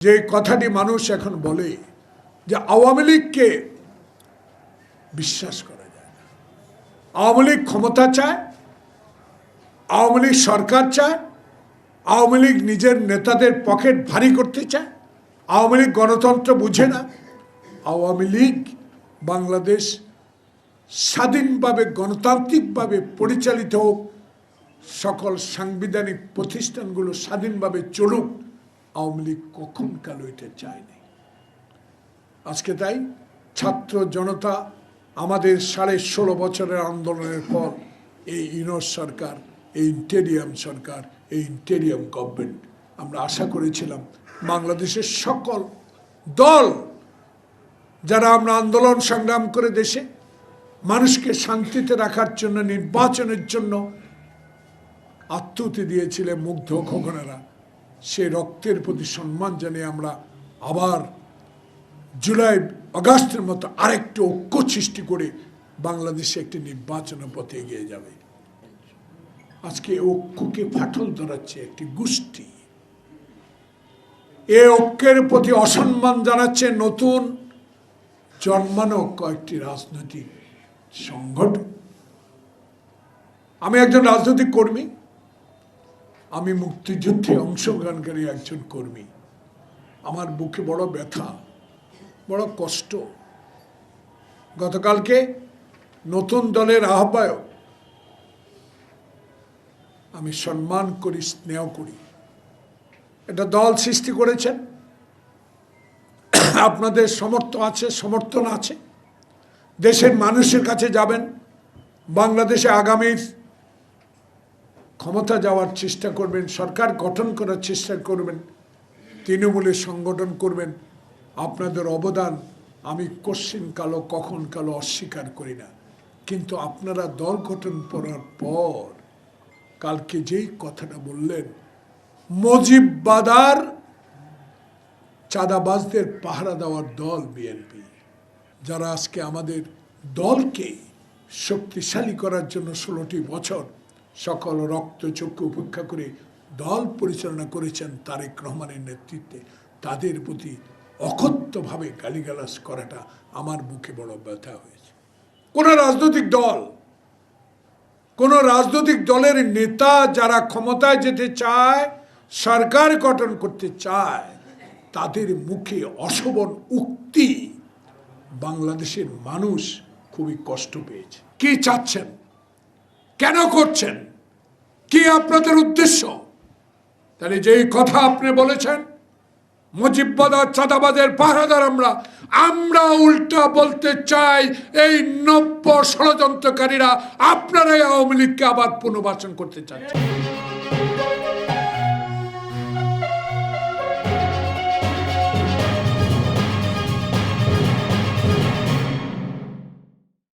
যে কথাটি মানুষ এখন বলে যে আওয়ামী লীগকে বিশ্বাস করা যায় না। আওয়ামী লীগ ক্ষমতা চায়, আওয়ামী লীগ সরকার চায়, আওয়ামী লীগ নিজের নেতাদের পকেট ভারী করতে চায়, আওয়ামী লীগ গণতন্ত্র বুঝে না। আওয়ামী লীগ বাংলাদেশ স্বাধীনভাবে, গণতান্ত্রিকভাবে পরিচালিত হোক, সকল সাংবিধানিক প্রতিষ্ঠানগুলো স্বাধীনভাবে চলুক আওয়ামী লীগ কখন কাল এটা চায়নি। আজকে তাই ছাত্র জনতা আমাদের সাড়ে ষোলো বছরের আন্দোলনের পর এই ইউনোস সরকার, এই ইন্টেরিয়াম সরকার, এই ইন্টেরিয়াম গভর্নমেন্ট, আমরা আশা করেছিলাম বাংলাদেশের সকল দল যারা আমরা আন্দোলন সংগ্রাম করে দেশে মানুষকে শান্তিতে রাখার জন্য, নির্বাচনের জন্য আত্মহতি দিয়েছিলেন মুগ্ধ খোকনেরা সেই রক্তের প্রতি সম্মান জানিয়ে আমরা আবার জুলাই, আগস্টের মতো আরেকটু ঐক্য সৃষ্টি করে বাংলাদেশে একটি নির্বাচনের পথে এগিয়ে যাবে। আজকে ঐক্যকে ফাটল ধরাচ্ছে একটি গোষ্ঠী। এ ঐক্যের প্রতি অসম্মান জানাচ্ছে নতুন জন্মানো কয়েকটি রাজনৈতিক সংগঠন। আমি একজন রাজনৈতিক কর্মী। আমি মুক্তিযুদ্ধে অংশগ্রহণকারী একজন কর্মী। আমার বুকে বড় ব্যথা, বড় কষ্ট। গতকালকে নতুন দলের আহ্বায়ক আমি সম্মান করি, স্নেহ করি। এটা দল সৃষ্টি করেছেন। আপনাদের সমর্থ আছে, সমর্থন আছে। দেশের মানুষের কাছে যাবেন। বাংলাদেশে আগামীর ক্ষমতা যাওয়ার চেষ্টা করবেন, সরকার গঠন করার চেষ্টা করবেন, তৃণমূলের সংগঠন করবেন, আপনাদের অবদান আমি কোশ্চিন কালো, কখন কালো অস্বীকার করি না। কিন্তু আপনারা দল গঠন করার পর কালকে যেই কথাটা বললেন মজিববাদার চাঁদাবাজদের পাহারা দেওয়ার দল বিএনপি, যারা আজকে আমাদের দলকে শক্তিশালী করার জন্য ষোলোটি বছর সকল রক্ত চক্ষু উপেক্ষা করে দল পরিচালনা করেছেন তারেক রহমানের নেতৃত্বে। তাদের প্রতি অকথ্যভাবে গালিগালাজ করাটা আমার বুকে বড় ব্যথা হয়েছে। কোন রাজনৈতিক দল, কোন রাজনৈতিক দলের নেতা যারা ক্ষমতায় যেতে চায়, সরকার গঠন করতে চায়, তাদের মুখে অশোভন উক্তি বাংলাদেশের মানুষ খুবই কষ্ট পেয়েছে। কি চাচ্ছেন? কেন করছেন? কি আপনাদের উদ্দেশ্য? তাহলে যেই কথা আপনি বলেছেন মুজিব্বাদার চাঁদাবাদের পাহারাদার আমরা আমরা উল্টা বলতে চাই, এই নব্য ষড়যন্ত্রকারীরা আপনারাই আওয়ামী লীগকে আবার পুনর্বাচন করতে চাচ্ছেন।